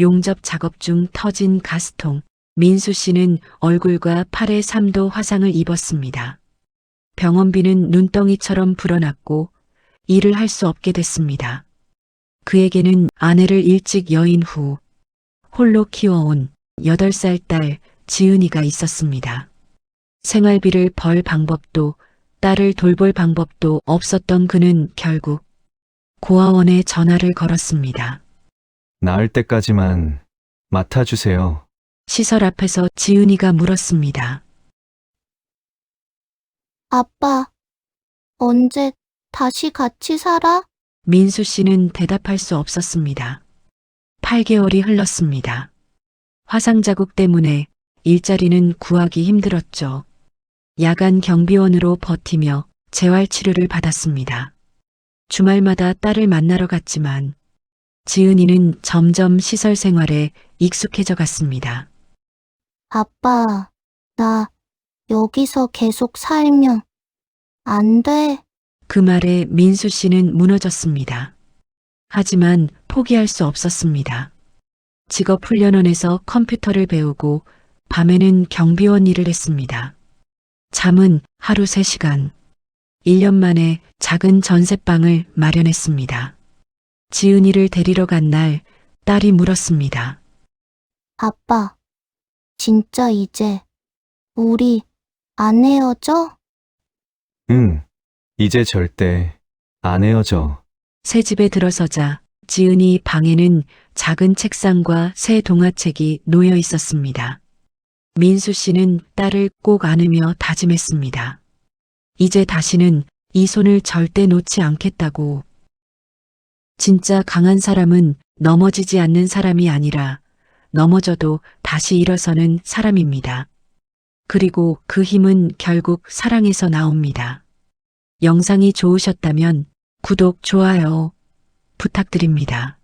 용접 작업 중 터진 가스통. 민수 씨는 얼굴과 팔에 3도 화상을 입었습니다. 병원비는 눈덩이처럼 불어났고 일을 할 수 없게 됐습니다. 그에게는 아내를 일찍 여인 후 홀로 키워온 8살 딸 지은이가 있었습니다. 생활비를 벌 방법도 딸을 돌볼 방법도 없었던 그는 결국 고아원에 전화를 걸었습니다. 나을 때까지만 맡아주세요. 시설 앞에서 지은이가 물었습니다. 아빠, 언제 다시 같이 살아? 민수 씨는 대답할 수 없었습니다. 8개월이 흘렀습니다. 화상 자국 때문에 일자리는 구하기 힘들었죠. 야간 경비원으로 버티며 재활 치료를 받았습니다. 주말마다 딸을 만나러 갔지만 지은이는 점점 시설 생활에 익숙해져 갔습니다. 아빠, 나 여기서 계속 살면 안 돼. 그 말에 민수 씨는 무너졌습니다. 하지만 포기할 수 없었습니다. 직업 훈련원에서 컴퓨터를 배우고 밤에는 경비원 일을 했습니다. 잠은 하루 3시간. 1년 만에 작은 전셋방을 마련했습니다. 지은이를 데리러 간 날 딸이 물었습니다. 아빠, 진짜 이제 우리 안 헤어져? 응. 이제 절대 안 헤어져. 새 집에 들어서자 지은이 방에는 작은 책상과 새 동화책이 놓여 있었습니다. 민수 씨는 딸을 꼭 안으며 다짐했습니다. 이제 다시는 이 손을 절대 놓지 않겠다고. 진짜 강한 사람은 넘어지지 않는 사람이 아니라 넘어져도 다시 일어서는 사람입니다. 그리고 그 힘은 결국 사랑에서 나옵니다. 영상이 좋으셨다면 구독, 좋아요 부탁드립니다.